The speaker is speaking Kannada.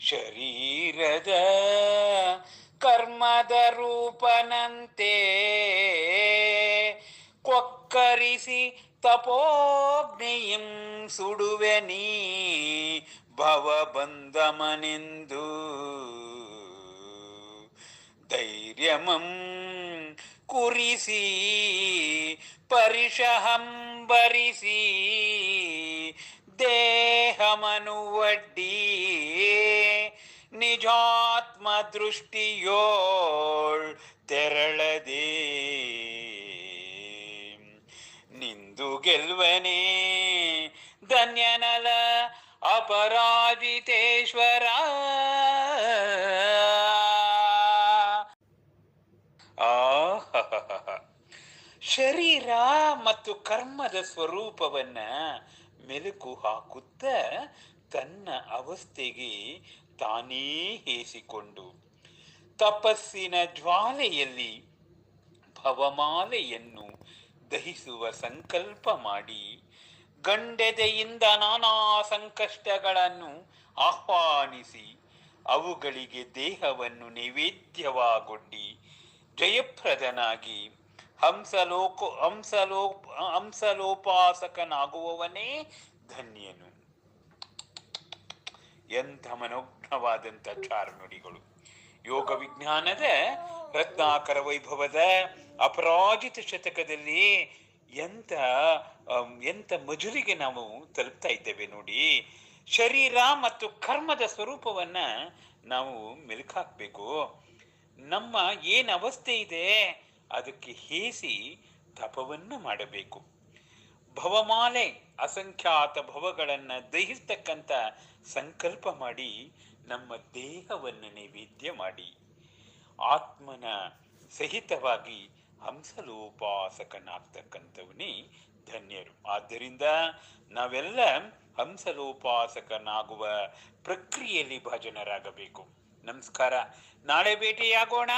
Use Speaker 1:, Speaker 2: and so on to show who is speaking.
Speaker 1: ಶರೀರದ ಕರ್ಮದ ರೂಪನಂತೆ ಕೊಕ್ಕರಿಸಿ ತಪೋಗ್ನಿಯಂ ಸುಡುವೆ ನೀ ಭವಬಂಧಮನೆಂದು. ಧೈರ್ಯಮಂ ಕುರಿಸಿ ಪರಿಶಹಂಬರಿಸಿ ದೇಹಮನುವಡ್ಡಿ ನಿಜಾತ್ಮ ದೃಷ್ಟಿಯೋಳ್ ತೆರಳದೆ. ನಿಂದು ಗೆಲ್ವನೇ ಧನ್ಯನಲ ಅಪರಾಜಿತೇಶ್ವರ ಆಹಹಹ. ಶರೀರ ಮತ್ತು ಕರ್ಮದ ಸ್ವರೂಪವನ್ನ ಮೆಲುಕು ಹಾಕುತ್ತ ತನ್ನ ಅವಸ್ಥೆಗೆ ತಾನೇ ಹೇಸಿಕೊಂಡು ತಪಸ್ಸಿನ ಜ್ವಾಲೆಯಲ್ಲಿ ಭವಮಾಲೆಯನ್ನು ದಹಿಸುವ ಸಂಕಲ್ಪ ಮಾಡಿ ಗಂಡೆದೆಯಿಂದ ನಾನಾ ಸಂಕಷ್ಟಗಳನ್ನು ಆಹ್ವಾನಿಸಿ ಅವುಗಳಿಗೆ ದೇಹವನ್ನು ನೈವೇದ್ಯವಾಗೊಡ್ಡಿ ಜಯಪ್ರದನಾಗಿ ಹಂಸಲೋಕ ಹಂಸಲೋ ಹಂಸಲೋಪಾಸಕನಾಗುವವನೇ ಧನ್ಯನು. ಎಂಥ ಮನೋಜ್ಞವಾದಂಥ ಚಾರುನುಡಿಗಳು ಯೋಗ ವಿಜ್ಞಾನದ ರತ್ನಾಕರ ವೈಭವದ ಅಪರಾಜಿತ ಶತಕದಲ್ಲಿ ಎಂಥ ಎಂತ ಮಜುರಿಗೆ ನಾವು ತಲುಪ್ತಾ ಇದ್ದೇವೆ ನೋಡಿ. ಶರೀರ ಮತ್ತು ಕರ್ಮದ ಸ್ವರೂಪವನ್ನ ನಾವು ಮೆಲುಕಾಕ್ಬೇಕು ನಮ್ಮ ಏನು ಅವಸ್ಥೆ ಇದೆ ಅದಕ್ಕೆ ಹೇಸಿ ತಪವನ್ನು ಮಾಡಬೇಕು. ಭವಮಾಲೆ ಅಸಂಖ್ಯಾತ ಭವಗಳನ್ನ ದಹಿಸ್ತಕ್ಕಂಥ ಸಂಕಲ್ಪ ಮಾಡಿ ನಮ್ಮ ದೇಹವನ್ನು ನೈವೇದ್ಯ ಮಾಡಿ. ಆತ್ಮನ ಸಹಿತವಾಗಿ ಹಂಸಲೋಪಾಸಕನಾಗ್ತಕ್ಕಂಥವನೇ ಧನ್ಯರು. ಆದ್ದರಿಂದ ನಾವೆಲ್ಲ ಹಂಸಲೋಪಾಸಕನಾಗುವ ಪ್ರಕ್ರಿಯೆಯಲ್ಲಿ ಭಜನರಾಗಬೇಕು. ನಮಸ್ಕಾರ. ನಾಳೆ ಭೇಟಿಯಾಗೋಣ.